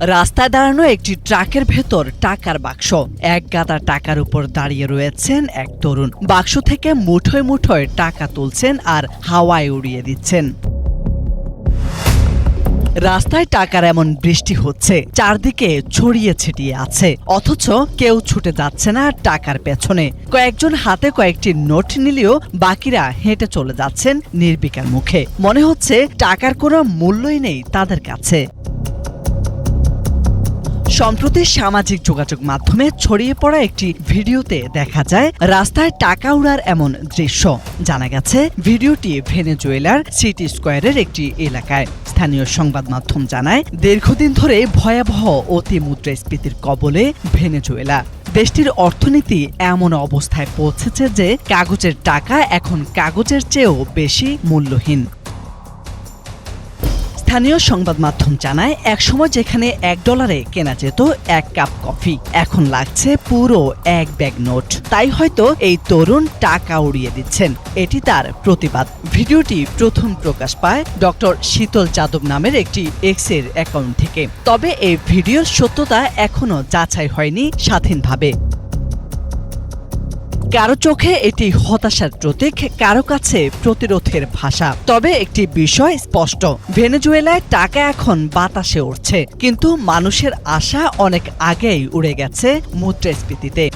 রাস্তায় দাঁড়ানো একটি ট্রাকের ভেতর টাকার বাক্স। এক গাদা টাকার উপর দাঁড়িয়ে রয়েছেন এক তরুণ। বাক্স থেকে মুঠোয় মুঠোয় টাকা তুলছেন আর হাওয়ায় উড়িয়ে দিচ্ছেন। রাস্তায় টাকার এমন বৃষ্টি হচ্ছে, চারদিকে ছড়িয়ে ছিটিয়ে আছে। অথচ কেউ ছুটে যাচ্ছে না টাকার পেছনে। কয়েকজন হাতে কয়েকটি নোট নিলেও বাকিরা হেঁটে চলে যাচ্ছেন নির্বিকার মুখে। মনে হচ্ছে টাকার কোনো মূল্যই নেই তাদের কাছে। সম্প্রতি সামাজিক যোগাযোগ মাধ্যমে ছড়িয়ে পড়া একটি ভিডিওতে দেখা যায়, রাস্তায় টাকা উড়ার এমন দৃশ্য। জানা গেছে, ভিডিওটি ভেনেজুয়েলার সিটি স্কোয়ারের একটি এলাকায়। স্থানীয় সংবাদ মাধ্যম জানায়, দীর্ঘদিন ধরে ভয়াবহ অতি মুদ্রাস্ফীতির কবলে ভেনেজুয়েলা। দেশটির অর্থনীতি এমন অবস্থায় পৌঁছেছে যে, কাগজের টাকা এখন কাগজের চেয়েও বেশি মূল্যহীন। স্থানীয় সংবাদ মাধ্যম জানায় একসময় যেখানে এক ডলারে কেনা যেত এক কাপ কফি, এখন লাগছে পুরো এক ব্যাগ নোট। তাই হয়তো এই তরুণ টাকা উড়িয়ে দিচ্ছেন। এটি তার প্রতিবাদ। ভিডিওটি প্রথম প্রকাশ পায় ডক্টর শীতল যাদব নামের একটি এক্সের অ্যাকাউন্ট থেকে। তবে এই ভিডিওর সত্যতা এখনও যাচাই হয়নি স্বাধীনভাবে। কারও চোখে এটি হতাশার প্রতীক, কারও কাছে প্রতিরোধের ভাষা। তবে একটি বিষয় স্পষ্ট, ভেনেজুয়েলায় টাকা এখন বাতাসে উঠছে কিন্তু মানুষের আশা অনেক আগেই উড়ে গেছে মুদ্রাস্ফীতিতে।